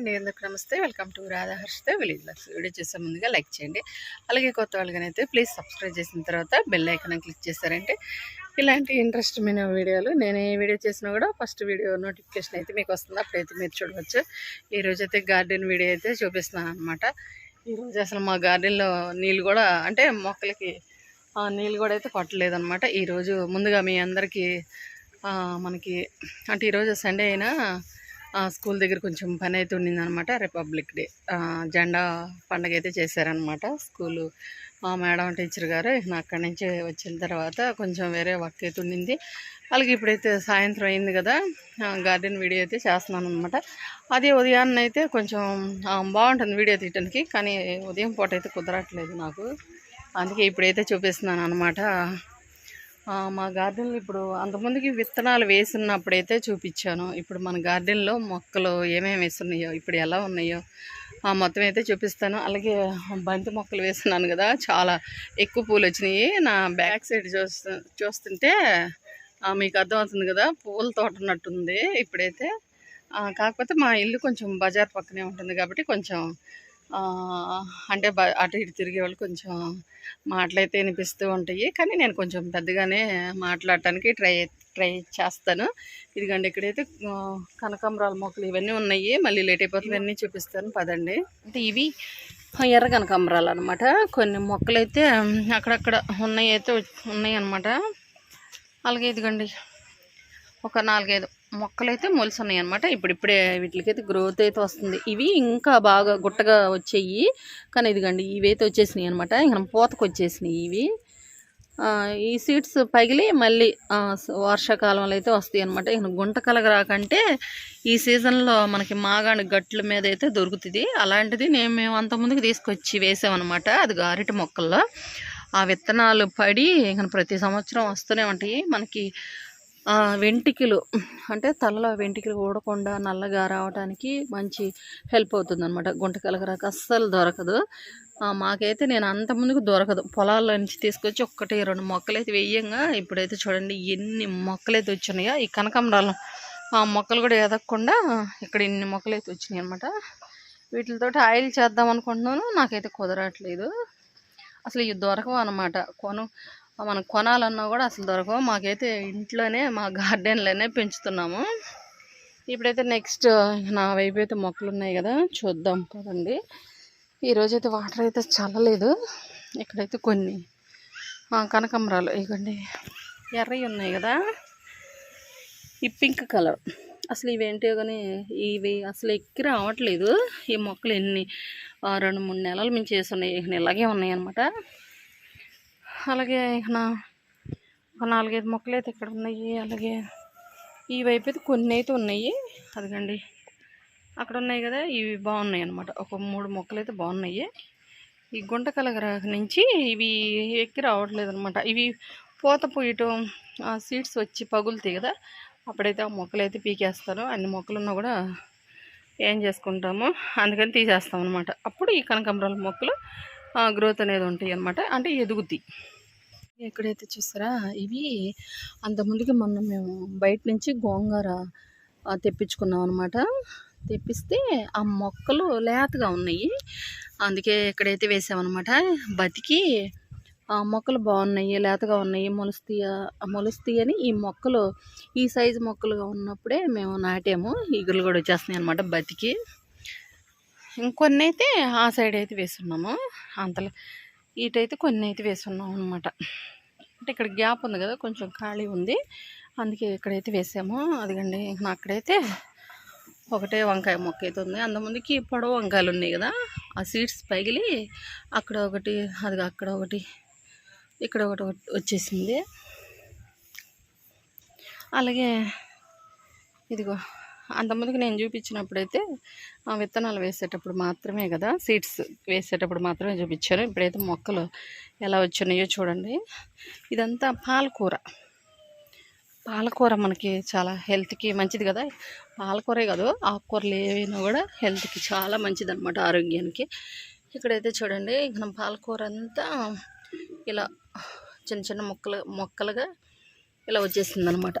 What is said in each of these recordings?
అండి. ఎందుకు నమస్తే. Welcome to Radha Harshita village lux video చేసే ముందుగా లైక్ చేయండి. అలాగే కొత్త వాళ్ళకనైతే ప్లీజ్ సబ్స్క్రైబ్ చేసిన తర్వాత బెల్ ఐకన్ క్లిక్ చేశారంటే ఇలాంటి ఇంట్రెస్టమైన వీడియోలు నేను ఏ వీడియో చేసినా కూడా ఫస్ట్ వీడియో నోటిఫికేషన్ అయితే మీకు వస్తుంది. అప్పుడైతే మీరు చూడవచ్చు. ఈరోజు అయితే గార్డెన్ వీడియో అయితే చూపిస్తున్నాను అనమాట ఈరోజు అసలు మా గార్డెన్లో నీళ్ళు కూడా అంటే మొక్కలకి నీళ్ళు కూడా అయితే కొట్టలేదన్నమాట ఈరోజు ముందుగా మీ అందరికీ మనకి అంటే ఈరోజు సండే అయినా స్కూల్ దగ్గర కొంచెం పని అయితే ఉండిందనమాట రిపబ్లిక్ డే జెండా పండగ అయితే చేశారనమాట స్కూలు. మా మేడం టీచర్ గారు నా అక్కడి నుంచి వచ్చిన తర్వాత కొంచెం వేరే వర్క్ అయితే ఉండింది. అలాగే ఇప్పుడైతే సాయంత్రం అయింది కదా గార్డెన్ వీడియో అయితే చేస్తున్నాను అనమాట అదే ఉదయాన్న అయితే కొంచెం బాగుంటుంది వీడియో తీయటానికి కానీ ఉదయం పూట అయితే కుదరట్లేదు నాకు. అందుకే ఇప్పుడైతే చూపిస్తున్నాను అనమాట మా గార్డెన్లో ఇప్పుడు అంతకుముందుకి విత్తనాలు వేసినప్పుడైతే చూపించాను. ఇప్పుడు మన గార్డెన్లో మొక్కలు ఏమేమి వేస్తున్నాయో ఇప్పుడు ఎలా ఉన్నాయో ఆ, మొత్తం అయితే చూపిస్తాను. అలాగే బంతి మొక్కలు వేస్తున్నాను కదా చాలా ఎక్కువ పూలు వచ్చినాయి. నా బ్యాక్ సైడ్ చూస్తు చూస్తుంటే మీకు అర్థమవుతుంది కదా పూల తోట ఉన్నట్టుంది ఇప్పుడైతే. కాకపోతే మా ఇల్లు కొంచెం బజార్ పక్కనే ఉంటుంది కాబట్టి కొంచెం అంటే బ అటు ఇటు తిరిగే వాళ్ళు కొంచెం మాటలైతే వినిపిస్తూ ఉంటాయి. కానీ నేను కొంచెం పెద్దగానే మాట్లాడటానికి ట్రై ట్రై చేస్తాను. ఇదిగండి ఇక్కడైతే కనకాంబరాల మొక్కలు ఇవన్నీ ఉన్నాయి. మళ్ళీ లేట్ అయిపోతుంది అన్నీ చూపిస్తాను. పదండి. అంటే ఇవి ఎర్ర కనకాంబరాలు అనమాట కొన్ని మొక్కలైతే అక్కడక్కడ ఉన్నాయి అయితే ఉన్నాయి అనమాట అలాగే ఇదిగండి. ఒక నాలుగైదు మొక్కలైతే మొలుసున్నాయి అనమాట ఇప్పుడు ఇప్పుడే వీటికైతే గ్రోత్ అయితే వస్తుంది. ఇవి ఇంకా బాగా గుట్టగా వచ్చేయి. కానీ ఇదిగండి ఇవైతే వచ్చేసినాయి అనమాట ఇంకా పూతకు వచ్చేసినాయి ఇవి. ఈ సీడ్స్ పగిలి మళ్ళీ వర్షాకాలంలో అయితే వస్తాయి అనమాట ఇక గుంట కలగరాకంటే ఈ సీజన్లో మనకి మాగాణి గట్ల మీద అయితే దొరుకుతుంది. అలాంటిది నేను మేము అంతకుముందుకు తీసుకొచ్చి వేసామన్నమాట. అది గారెటి మొక్కల్లో. ఆ విత్తనాలు పడి ఇక ప్రతి సంవత్సరం వస్తూనే ఉంటాయి. మనకి వెంటికలు వెంట్రుకలు అంటే తలలో వెంట్రుకలు ఊడకుండా నల్లగా రావడానికి మంచి హెల్ప్ అవుతుంది అనమాట గుంట అస్సలు దొరకదు. మాకైతే నేను అంత ముందుకు దొరకదు. పొలాల్లో నుంచి తీసుకొచ్చి ఒక్కటి రెండు మొక్కలైతే వేయంగా ఇప్పుడైతే చూడండి ఎన్ని మొక్కలైతే వచ్చినాయో. ఈ కనకాంబరాలు ఆ మొక్కలు కూడా ఎదగకుండా ఇక్కడ ఇన్ని మొక్కలైతే వచ్చినాయి అనమాట వీటితో ఆయిల్ చేద్దాం అనుకుంటున్నాను. నాకైతే కుదరట్లేదు. అసలు ఇవి దొరకవు అనమాట కొను మనం కొనాలన్నా కూడా అసలు దొరకవు. మాకైతే ఇంట్లోనే మా గార్డెన్లోనే పెంచుతున్నాము. ఇప్పుడైతే నెక్స్ట్ నా వైపు అయితే మొక్కలు ఉన్నాయి కదా చూద్దాం పదండి. ఈరోజైతే వాటర్ అయితే చల్లలేదు. ఇక్కడైతే కొన్ని కనకమరాలు కనకాంబరాలు ఇవ్వండి ఎర్రవి ఉన్నాయి కదా. ఈ పింక్ కలర్. అసలు ఇవేంటో కానీ ఇవి అసలు ఎక్కి రావట్లేదు. ఈ మొక్కలు ఎన్ని రెండు మూడు నెలల మించి వేసి ఉన్నాయి. ఇలాగే ఉన్నాయి అనమాట అలాగే ఇక నా ఒక నాలుగైదు మొక్కలు అయితే ఇక్కడ ఉన్నాయి. అలాగే ఈ వైపు అయితే కొన్ని అయితే ఉన్నాయి. అదిగండి. అక్కడ ఉన్నాయి కదా ఇవి బాగున్నాయి అనమాట ఒక మూడు మొక్కలు అయితే బాగున్నాయి. ఈ గుంట కలగర నుంచి ఇవి ఎక్కి రావట్లేదు అనమాట ఇవి పూత పూయటం ఆ సీడ్స్ వచ్చి పగులుతాయి కదా అప్పుడైతే ఆ మొక్కలు అయితే పీకేస్తాను అన్ని మొక్కలున్నా కూడా ఏం చేసుకుంటాము? అందుకని తీసేస్తాం అనమాట అప్పుడు ఈ కనకాంబరాల మొక్కలు గ్రోత్ అనేది ఉంటాయి అనమాట అంటే ఎదుగుద్ది. ఎక్కడైతే చూసారా ఇవి అంతకుముందుకి మొన్న మేము బయట నుంచి గోంగూర తెప్పించుకున్నాం అనమాట తెప్పిస్తే ఆ మొక్కలు లేతగా ఉన్నాయి. అందుకే ఇక్కడైతే వేసామన్నమాట బతికి ఆ మొక్కలు బాగున్నాయి లేతగా ఉన్నాయి. మొలుస్తాయి మొలుస్తాయి అని ఈ మొక్కలు ఈ సైజు మొక్కలుగా ఉన్నప్పుడే మేము నాటాము. ఈగులు కూడా వచ్చేస్తున్నాయి అనమాట బతికి. ఇంకొన్ని అయితే ఆ సైడ్ అయితే వేస్తున్నాము అంతలో ఇటైతే కొన్ని అయితే వేస్తున్నాం అనమాట అంటే ఇక్కడ గ్యాప్ ఉంది కదా కొంచెం ఖాళీ ఉంది. అందుకే ఇక్కడైతే వేసాము. అదిగండి ఇంకా అక్కడైతే ఒకటే వంకాయ మొక్క అయితే ఉంది. అంతకుముందుకి పొడవు వంకాయలు ఉన్నాయి కదా ఆ సీడ్స్ పగిలి అక్కడ ఒకటి అది అక్కడ ఒకటి ఇక్కడ ఒకటి వచ్చేసింది. అలాగే ఇదిగో అంతకుముందుకు నేను చూపించినప్పుడైతే ఆ విత్తనాలు వేసేటప్పుడు మాత్రమే కదా సీడ్స్ వేసేటప్పుడు మాత్రమే చూపించాను ఇప్పుడైతే మొక్కలు ఎలా వచ్చినాయో చూడండి. ఇదంతా పాలకూర. పాలకూర మనకి చాలా హెల్త్కి మంచిది కదా. పాలకూరే కాదు ఆకుకూరలు ఏవైనా కూడా హెల్త్కి చాలా మంచిది అనమాట ఆరోగ్యానికి. ఇక్కడైతే చూడండి మనం పాలకూర అంతా ఇలా చిన్న చిన్న మొక్కలు మొక్కలుగా ఇలా వచ్చేసింది అనమాట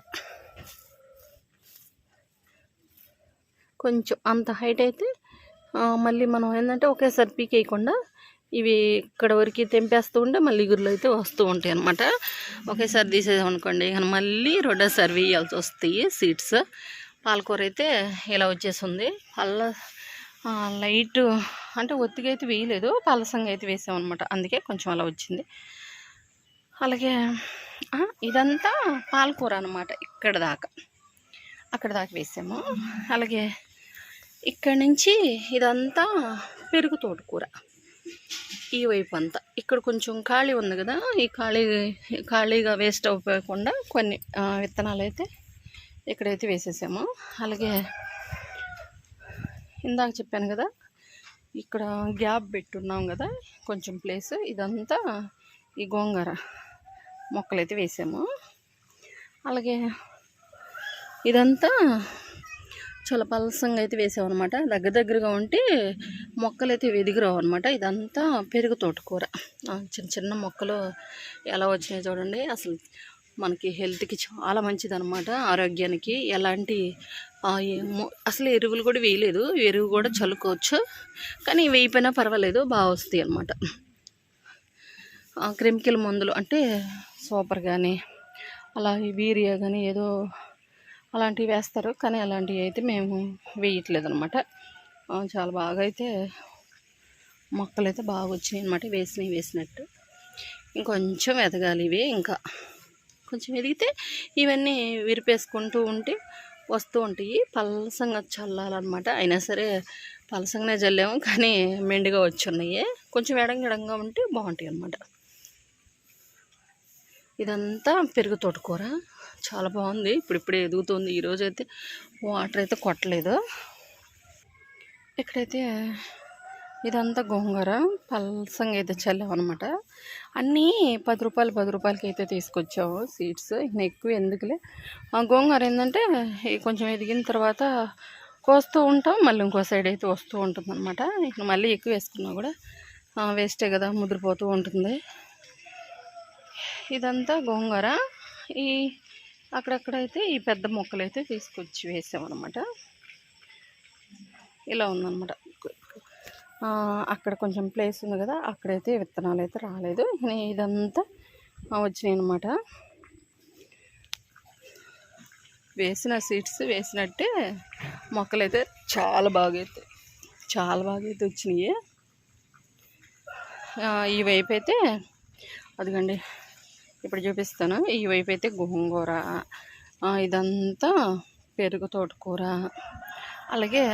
కొంచెం అంత హైట్ అయితే మళ్ళీ మనం ఏంటంటే ఒకేసారి పీకేయకుండా ఇవి ఇక్కడ వరకు తెంపేస్తూ ఉంటే మళ్ళీ ఇగురులు అయితే వస్తూ ఉంటాయి అనమాట ఒకేసారి తీసేసాం అనుకోండి ఇక మళ్ళీ రెండోసారి వేయాల్సి వస్తాయి సీడ్స్. పాలకూర అయితే ఇలా వచ్చేసింది. పల్ల లైట్ అంటే ఒత్తిగా అయితే వేయలేదు పలసంగా అయితే వేసాం అనమాట అందుకే కొంచెం అలా వచ్చింది. అలాగే ఇదంతా పాలకూర అనమాట ఇక్కడ దాకా. అక్కడ దాకా వేసాము. అలాగే ఇక్కడ నుంచి ఇదంతా పెరుగు తోటకూర. ఈ వైపు అంతా. ఇక్కడ కొంచెం ఖాళీ ఉంది కదా ఈ ఖాళీ ఖాళీగా వేస్ట్ అవ్వకుండా కొన్ని విత్తనాలు అయితే ఇక్కడైతే వేసేసాము. అలాగే ఇందాక చెప్పాను కదా ఇక్కడ గ్యాప్ పెట్టున్నాం కదా కొంచెం ప్లేస్. ఇదంతా ఈ గోంగూర మొక్కలైతే వేసాము. అలాగే ఇదంతా చాలా పలసంగా అయితే వేసామన్నమాట దగ్గర దగ్గరగా ఉంటే మొక్కలు అయితే వెదిగిరావు అనమాట ఇదంతా పెరుగు తోటకూర. చిన్న చిన్న మొక్కలు ఎలా వచ్చినాయి చూడండి. అసలు మనకి హెల్త్కి చాలా మంచిది అనమాట ఆరోగ్యానికి ఎలాంటి అసలు ఎరువులు కూడా వేయలేదు. ఎరువు కూడా చల్లుకోవచ్చు. కానీ వేయిపోయినా పర్వాలేదు. బాగా వస్తాయి అనమాట కెమికల్ మందులు అంటే సూపర్ కానీ అలా వీరియా కానీ ఏదో అలాంటివి వేస్తారు. కానీ అలాంటివి అయితే మేము వేయట్లేదు అనమాట చాలా బాగా అయితే మొక్కలు అయితే బాగా వచ్చినాయి అనమాట వేసినవి వేసినట్టు. ఇంకొంచెం ఎదగాలి ఇవి ఇంకా. కొంచెం ఎదిగితే ఇవన్నీ విరిపేసుకుంటూ ఉంటే వస్తూ ఉంటాయి. పలసంగా చల్లాలన్నమాట. అయినా సరే పలసంగానే చల్లాము కానీ మెండుగా వచ్చి ఉన్నాయి కొంచెం ఎడంగడంగా ఉంటే బాగుంటాయి అన్నమాట. ఇదంతా పెరుగు తోటకూర. చాలా బాగుంది. ఇప్పుడు ఇప్పుడే ఎదుగుతుంది. ఈరోజు అయితే వాటర్ అయితే కొట్టలేదు. ఇక్కడైతే ఇదంతా గోంగూర. పల్సంగా అయితే చల్లామన్నమాట అన్నీ పది రూపాయలు పది రూపాయలకి అయితే తీసుకొచ్చాము సీడ్స్. ఇంకా ఎక్కువ ఎందుకులే? ఆ గోంగూర ఏంటంటే కొంచెం ఎదిగిన తర్వాత కోస్తూ ఉంటాం. మళ్ళీ ఇంకో సైడ్ అయితే వస్తూ ఉంటుంది అనమాట ఇక మళ్ళీ ఎక్కువ వేసుకున్నా కూడా వేస్టే కదా ముదిరిపోతూ ఉంటుంది. ఇదంతా గోంగూర. ఈ అక్కడక్కడైతే ఈ పెద్ద మొక్కలు అయితే తీసుకొచ్చి వేసామన్నమాట. ఇలా ఉందన్నమాట. అక్కడ కొంచెం ప్లేస్ ఉంది కదా అక్కడైతే విత్తనాలు అయితే రాలేదు ఇదంతా వచ్చినాయి అనమాట వేసిన సీడ్స్ వేసినట్టే మొక్కలు అయితే చాలా బాగా అయితే చాలా బాగా అయితే వచ్చినాయి ఈ వైపు అయితే అదిగండి ఇప్పుడు చూపిస్తాను. ఈ వైపు అయితే గోంగూర ఇదంతా పెరుగు తోటకూర. అలాగే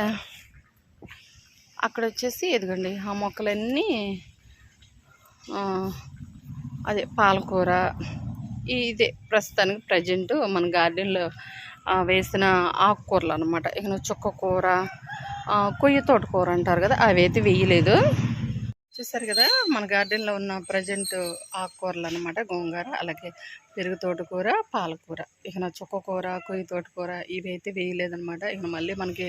అక్కడ వచ్చేసి ఎదుగండి ఆ మొక్కలన్నీ అదే పాలకూర. ఇదే ప్రస్తుతానికి ప్రజెంట్ మన గార్డెన్లో వేసిన ఆకుకూరలు అనమాట ఇక చుక్క కూర కొయ్య తోటకూర అంటారు కదా అవి అయితే వేయలేదు. చూసారు కదా మన గార్డెన్లో ఉన్న ప్రజెంట్ ఆకుకూరలు అనమాట గోంగూర అలాగే పెరుగు తోటకూర పాలకూర. ఇక నా చుక్క కూర కొయ్యి తోటకూర ఇవి అయితే వేయలేదనమాట ఇక మళ్ళీ మనకి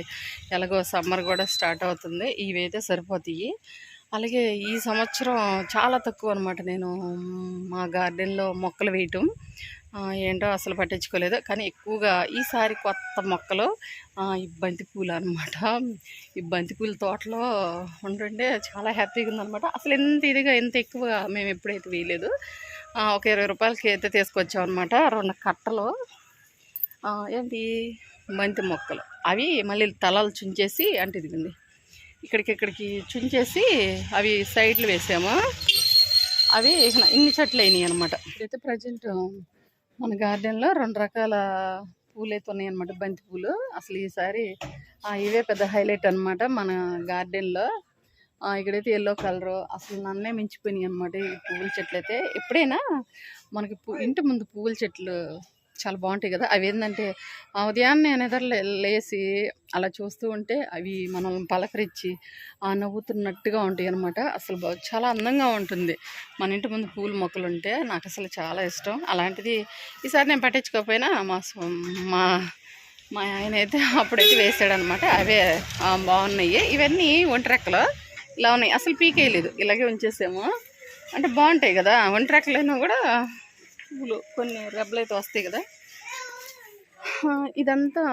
ఎలాగో సమ్మర్ కూడా స్టార్ట్ అవుతుంది. ఇవి అయితే సరిపోతాయి. అలాగే ఈ సంవత్సరం చాలా తక్కువ అనమాట నేను మా గార్డెన్లో మొక్కలు వేయటం. ఏంటో అసలు పట్టించుకోలేదు. కానీ ఎక్కువగా ఈసారి కొత్త మొక్కలు ఈ బంతి పూలు అనమాట ఈ బంతిపూల తోటలో ఉంటుంటే చాలా హ్యాపీగా ఉందనమాట అసలు ఎంత ఇదిగా ఎంత ఎక్కువగా మేము ఎప్పుడైతే వేయలేదు ఒక ఇరవై రూపాయలకి అయితే తీసుకొచ్చాం అనమాట రెండు కట్టలు ఏంటి? బంతి మొక్కలు. అవి మళ్ళీ తలలు చుంచేసి అంటే ఇదిగండి ఇక్కడికి ఇక్కడికి చుంచేసి అవి సైడ్లు వేసాము. అవి ఇన్ని చెట్లు అయినాయి అనమాట అయితే ప్రజెంట్ మన గార్డెన్లో రెండు రకాల పూలు అయితే ఉన్నాయి అనమాట బంతి పూలు. అసలు ఈసారి ఇవే పెద్ద హైలైట్ అనమాట మన గార్డెన్లో. ఇక్కడైతే ఎల్లో కలరు. అసలు నన్నే మించిపోయినాయి అనమాట ఈ పువ్వుల చెట్లు అయితే ఎప్పుడైనా మనకి ఇంటి ముందు పువ్వుల చెట్లు చాలా బాగుంటాయి కదా. అవి ఏంటంటే ఆ ఉదయాన్నే నిద్ర లేసి అలా చూస్తూ ఉంటే అవి మనల్ని పలకరించి ఆ నవ్వుతున్నట్టుగా ఉంటాయి అనమాట అసలు చాలా అందంగా ఉంటుంది. మన ఇంటి ముందు పూల మొక్కలు ఉంటే నాకు అసలు చాలా ఇష్టం. అలాంటిది ఈసారి నేను పట్టించుకోకపోయినా మా మా మా ఆయన అయితే అప్పుడైతే వేసాడనమాట అవే బాగున్నాయి. ఇవన్నీ ఒంటరెక్కలు ఇలా ఉన్నాయి. అసలు పీకేయలేదు. ఇలాగే ఉంచేసాము. అంటే బాగుంటాయి కదా. ఒంటరెక్కలైనా కూడా పూలు కొన్ని రెబ్బలు అయితే వస్తాయి కదా. ఇదంతా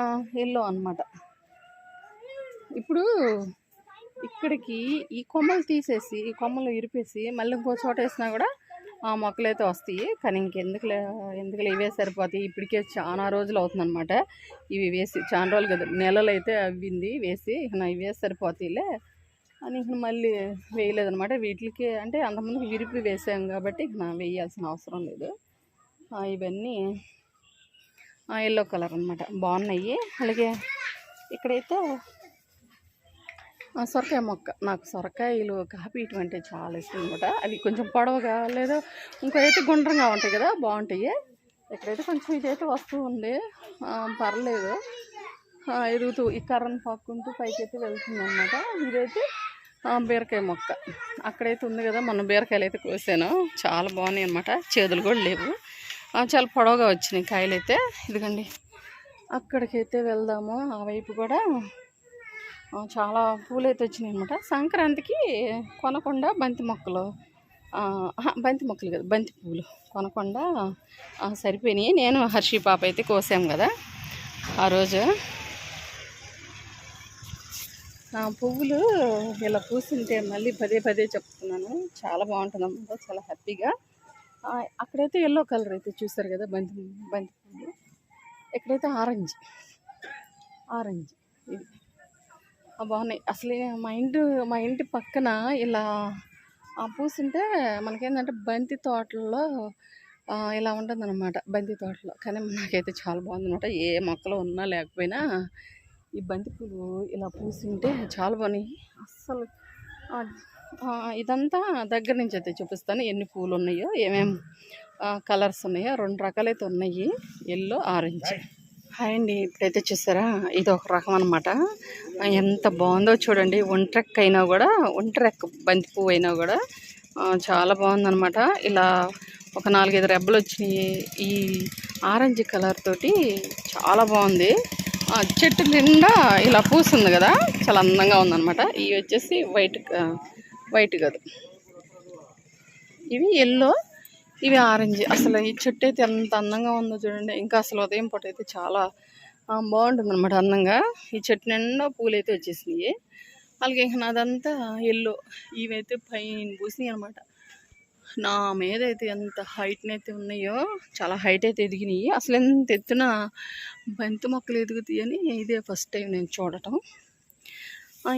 ఎల్లో అనమాట ఇప్పుడు ఇక్కడికి ఈ కొమ్మలు తీసేసి ఈ కొమ్మలు ఇరిపేసి మళ్ళీ ఇంకో చోట వేసినా కూడా ఆ మొక్కలు అయితే వస్తాయి. కానీ ఇంకెందుకులే ఎందుకులే ఇవే సరిపోతాయి. ఇప్పటికే చాలా రోజులు అవుతుందన్నమాట. ఇవి వేసి చాలా రోజులు కదా నెలలు అయితే అవ్వింది వేసి ఇక నా ఇవే సరిపోతాయిలే అని ఇక మళ్ళీ వేయలేదన్నమాట. వీటికి అంటే అంతమందికి విరిపి వేసాం కాబట్టి ఇక నా వేయాల్సిన అవసరం లేదు. ఇవన్నీ ఎల్లో కలర్ అనమాట బాగున్నాయి. అలాగే ఇక్కడైతే సొరకాయ మొక్క. నాకు సొరకాయలు కాపీ ఇటువంటి చాలా ఇష్టం అనమాట అవి కొంచెం పొడవుగా లేదా ఇంకోటి గుండ్రంగా ఉంటాయి కదా బాగుంటాయి. ఇక్కడైతే కొంచెం ఇదైతే వస్తూ ఉంది. పర్లేదు. ఎరుగుతూ ఎదుగుతూ ఈ కర్రను పాక్కుంటూ పైకి అయితే వెళ్తుంది అనమాట ఇదైతే బీరకాయ మొక్క. అక్కడైతే ఉంది కదా మొన్న బీరకాయలు అయితే కోసాను. చాలా బాగున్నాయి అనమాట చేదులు కూడా లేవు. చాలా పొడవుగా వచ్చినాయి కాయలు అయితే ఇదిగండి. అక్కడికైతే వెళ్దాము. ఆ వైపు కూడా చాలా పూలు అయితే వచ్చినాయి అనమాట సంక్రాంతికి కొనకుండా బంతి మొక్కలు. బంతి మొక్కలు కదా బంతి పువ్వులు కొనకుండా సరిపోయినాయి. నేను హర్షి పాప అయితే కోసాం కదా ఆ రోజు. ఆ, పువ్వులు ఇలా పూసింటే మళ్ళీ పదే పదే చెప్తున్నాను. చాలా బాగుంటుంది అన్నమాట చాలా హ్యాపీగా. అక్కడైతే ఎల్లో కలర్ అయితే చూస్తారు కదా బంతి బంతి పువ్వులు. ఇక్కడైతే ఆరెంజ్ ఆరెంజ్ ఇది. బాగున్నాయి. అసలు మా ఇంటి మా ఇంటి పక్కన ఇలా ఆ మనకేంటంటే బంతి తోటల్లో ఇలా ఉంటుందన్నమాట బంతి తోటలో. కానీ నాకైతే చాలా బాగుందన్నమాట. ఏ మొక్కలు ఉన్నా లేకపోయినా ఈ బంతి పూలు ఇలా పూసింటే చాలా బాగున్నాయి. అస్సలు ఇదంతా దగ్గర నుంచి అయితే చూపిస్తాను. ఎన్ని పూలు ఉన్నాయో ఏమేం కలర్స్ ఉన్నాయో రెండు రకాలైతే ఉన్నాయి. Yellow orange. హాయ్ అండి ఇప్పుడైతే చూసారా? ఇది ఒక రకం అనమాట ఎంత బాగుందో చూడండి. ఒంట్రెక్క అయినా కూడా ఒంట్రెక్క బంతి పువ్వు అయినా కూడా చాలా బాగుందనమాట ఇలా ఒక నాలుగైదు రెబ్బలు వచ్చినాయి. ఈ ఆరెంజ్ కలర్ తోటి చాలా బాగుంది. ఆ, చెట్టు నిండా ఇలా పూస్తుంది కదా. చాలా అందంగా ఉందన్నమాట. ఇవి వచ్చేసి వైట్ వైట్ కాదు. ఇవి ఎల్లో ఇవి ఆరెంజ్ అసలు ఈ చెట్టు అయితే ఎంత అందంగా ఉందో చూడండి. ఇంకా అసలు ఉదయం పూట అయితే చాలా బాగుంటుంది అనమాట అందంగా. ఈ చెట్టు నిండా పూలు అయితే వచ్చేసినాయి. అలాగే ఇంకా నాదంతా ఎల్లో ఇవైతే పైన పూసినాయి అనమాట నా మీద అయితే ఎంత హైట్ని అయితే ఉన్నాయో చాలా హైట్ అయితే ఎదిగినాయి. అసలు ఎంత ఎత్తున బంతి మొక్కలు ఎదుగుతాయని ఇదే ఫస్ట్ టైం నేను చూడటం.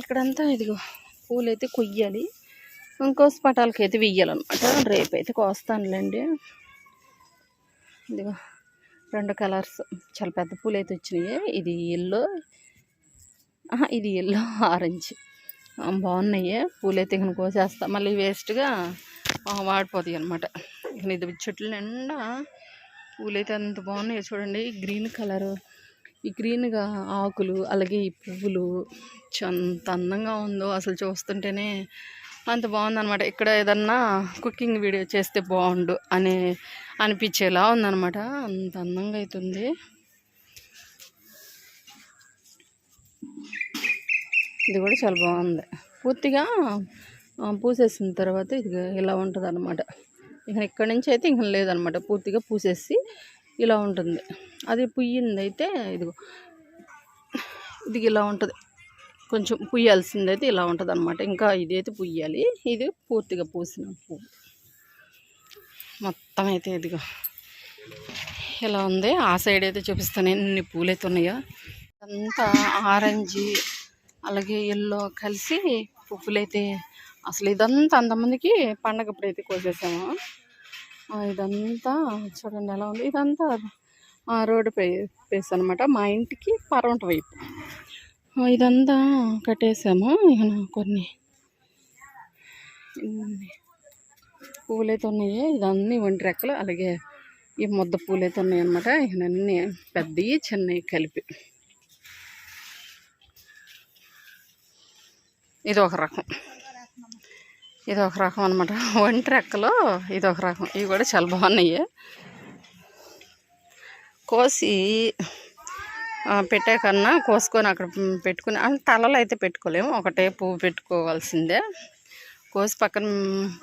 ఇక్కడంతా ఇదిగో పూలు అయితే కొయ్యాలి. ఇంకో పటాలకి అయితే వెయ్యాలన్నమాట. రేపైతే కోస్తానులేండి. ఇదిగో రెండు కలర్స్. చాలా పెద్ద పూలు అయితే వచ్చినాయి. ఇది ఎల్లో ఇది ఎల్లో ఆరెంజ్ బాగున్నాయి. పూలు అయితే ఇక్కడ కోసేస్తా. మళ్ళీ వేస్ట్గా వాడిపోతాయి అనమాట ఇక ఇది చెట్లు నిండా పూలైతే అంత బాగున్నాయి. చూడండి గ్రీన్ కలరు ఈ గ్రీన్గా ఆకులు అలాగే ఈ పువ్వులు చ- అంత అందంగా ఉందో అసలు చూస్తుంటేనే అంత బాగుందనమాట ఇక్కడ ఏదన్నా కుకింగ్ వీడియో చేస్తే బాగుండు అని అనిపించేలా ఉందనమాట అంత అందంగా అవుతుంది ఇది కూడా చాలా బాగుంది. పూర్తిగా పూసేసిన తర్వాత ఇది ఇలా ఉంటుంది అనమాట ఇక ఇక్కడి నుంచి అయితే ఇంక లేదనమాట పూర్తిగా పూసేసి ఇలా ఉంటుంది. అది పుయ్యింది అయితే ఇదిగో ఇది ఇలా ఉంటుంది. కొంచెం పుయ్యాల్సింది అయితే ఇలా ఉంటుంది అనమాట ఇంకా ఇదైతే పుయ్యాలి. ఇది పూర్తిగా పూసిన పువ్వు. మొత్తం అయితే ఇదిగో. ఇలా ఉంది? ఆ సైడ్ అయితే చూపిస్తాను. ఎన్ని పూలు అయితే ఉన్నాయో అంతా ఆరెంజ్ అలాగే ఎల్లో కలిసి పువ్వులైతే అసలు ఇదంతా అంతమందికి పండగప్పుడు అయితే కోసేసాము ఇదంతా చూడండి ఎలా ఉంది. ఇదంతా రోడ్డు పే ప్లేస్ అనమాట మా ఇంటికి పరవంట వైపు. ఇదంతా కట్టేసాము ఇక కొన్ని. పూలైతే ఉన్నాయి ఇదన్నీ ఒంటి రెక్కలు అలాగే ఈ ముద్ద పూలైతే ఉన్నాయి అనమాట ఇక పెద్దవి చిన్నవి కలిపి. ఇది ఒక రకం. ఇది ఒక రకం అనమాట ఒంటి రెక్కలు ఇది ఒక రకం. ఇవి కూడా చాలా బాగున్నాయి. కోసి పెట్టే కన్నా కోసుకొని అక్కడ పెట్టుకుని తలలో అయితే పెట్టుకోలేము. ఒకటే పువ్వు పెట్టుకోవాల్సిందే. కోసి పక్కన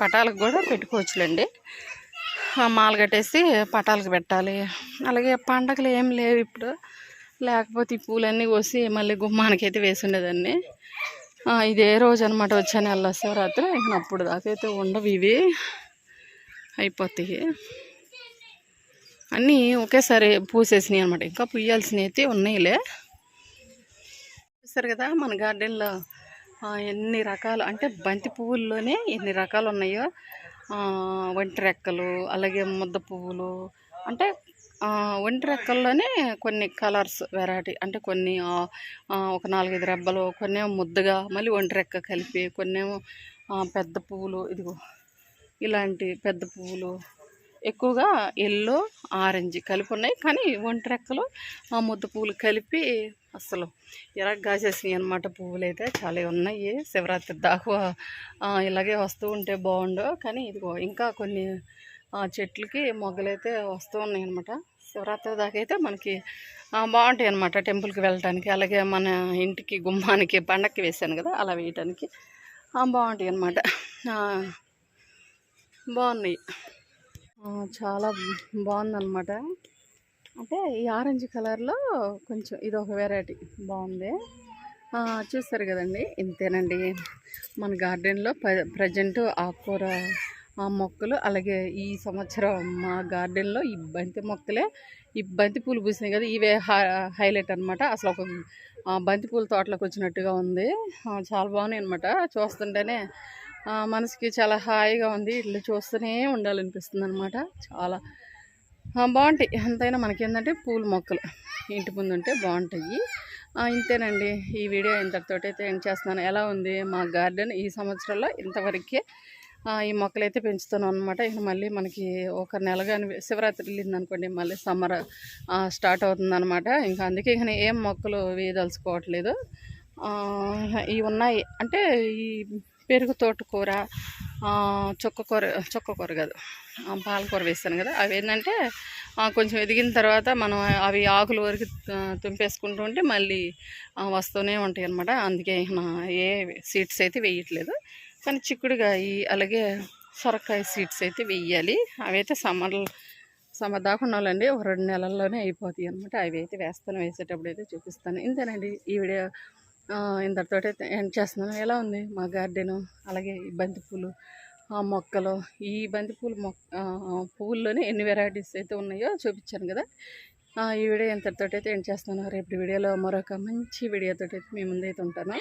పటాలకు కూడా పెట్టుకోవచ్చులేండి. ఆ, మాల కట్టేసి పటాలకు పెట్టాలి. అలాగే పండగలు ఏం లేవు ఇప్పుడు. లేకపోతే ఈ పూలన్నీ కోసి మళ్ళీ గుమ్మానికైతే వేసుండేదాన్ని. వేసి ఉండేదాన్ని ఇదే రోజు అనమాట వచ్చాను వెళ్ళొస్తే రాత్రి ఇక అప్పుడు దాకా అయితే ఉండవు ఇవి. అయిపోతాయి. అన్నీ ఒకేసారి పూసేసినాయి అనమాట ఇంకా పుయ్యాల్సినవి అయితే ఉన్నాయిలే. చూస్తారు కదా మన గార్డెన్లో ఎన్ని రకాలు అంటే బంతి పువ్వుల్లోనే ఎన్ని రకాలు ఉన్నాయో ఒంటి రెక్కలు అలాగే ముద్ద పువ్వులు అంటే ఆ, ఒంటి రెక్కల్లోనే కొన్ని కలర్స్ వెరైటీ అంటే కొన్ని ఒక నాలుగైదు రెబ్బలు కొన్ని ముద్దగా మళ్ళీ ఒంటి రెక్క కలిపి కొన్ని ఏమో పెద్ద పువ్వులు ఇదిగో ఇలాంటి పెద్ద పువ్వులు ఎక్కువగా ఎల్లో ఆరెంజ్ కలిపి ఉన్నాయి కానీ ఒంటి రెక్కలు ఆ ముద్ద పువ్వులు కలిపి అసలు ఎలా కాసేసినాయి అనమాట పువ్వులు అయితే చాలా ఉన్నాయి. శివరాత్రి దాకా ఇలాగే వస్తూ ఉంటే బాగుండు కానీ ఇదిగో ఇంకా కొన్ని చెట్లకి మొగ్గలైతే వస్తూ ఉన్నాయి అనమాట శివరాత్రి దాకా అయితే మనకి బాగుంటాయి అనమాట టెంపుల్కి వెళ్ళటానికి. అలాగే మన ఇంటికి గుమ్మానికి పండక్కి వేసాను కదా అలా వేయటానికి. బాగుంటాయి అనమాట బాగున్నాయి. చాలా బాగుందన్నమాట. అంటే ఈ ఆరెంజ్ కలర్లో కొంచెం ఇది ఒక వెరైటీ బాగుంది. చూస్తారు కదండి ఇంతేనండి. మన గార్డెన్లో ప్ర ప్రజెంట్ ఆకుకూర ఆ మొక్కలు అలాగే ఈ సంవత్సరం మా గార్డెన్లో ఈ బంతి మొక్కలే ఈ బంతి పూలు పూసినాయి కదా ఇవే హై- హైలైట్ అనమాట అసలు ఒక బంతి పూల తోటలోకి వచ్చినట్టుగా ఉంది. చాలా బాగున్నాయి అనమాట చూస్తుంటేనే మనసుకి చాలా హాయిగా ఉంది. ఇల్లు చూస్తూనే ఉండాలనిపిస్తుంది అనమాట చాలా బాగుంటాయి. ఎంతైనా మనకేంటంటే పూల మొక్కలు. ఇంటి ముందు ఉంటే బాగుంటాయి ఇంతేనండి. ఈ వీడియో ఇంతటితోటి అయితే ఏం చేస్తున్నాను. ఎలా ఉంది మా గార్డెన్ ఈ సంవత్సరంలో? ఇంతవరకే ఈ మొక్కలు అయితే పెంచుతాను అనమాట ఇక మళ్ళీ మనకి ఒక నెల కానీ శివరాత్రి వెళ్ళింది అనుకోండి మళ్ళీ సమ్మర్ స్టార్ట్ అవుతుంది అనమాట ఇంకా అందుకే ఇక ఏం మొక్కలు వేయదలుచుకోవట్లేదు. ఆ, ఇవి ఉన్నాయి. అంటే ఈ పెరుగు తోటకూర ఆ, చుక్కకూర చుక్కకూర కాదు ఆ, పాలకూర వేస్తాను కదా. అవి ఏంటంటే కొంచెం ఎదిగిన తర్వాత మనం అవి ఆకుల వరకు తుంపేసుకుంటూ ఉంటే మళ్ళీ వస్తూనే ఉంటాయి అనమాట అందుకే నా ఏ సీడ్స్ అయితే వేయట్లేదు. కానీ చిక్కుడుగాయ అలాగే సొరకాయ సీడ్స్ అయితే వేయాలి. అవి అయితే సమ్మర్ సమ్మర్ దాకా ఉండాలండి. ఒక రెండు నెలల్లోనే అయిపోతాయి అనమాట అవి అయితే వేస్తాను వేసేటప్పుడు అయితే చూపిస్తాను. ఇంతేనండి ఈ వీడియో. ఇంతటితో ఎండ్ చేస్తున్నాను ఎలా ఉంది మా గార్డెను? అలాగే ఈ బంతిపూలు ఆ మొక్కలు ఈ బంతిపూలు మొక్క పువ్వుల్లోనే ఎన్ని వెరైటీస్ అయితే ఉన్నాయో చూపించాను కదా. ఈ వీడియో ఇంతటితో అయితే ఎండ్ చేస్తున్నాను. రేపు వీడియోలో మరొక మంచి వీడియోతో అయితే మీ ముందైతే ఉంటాను.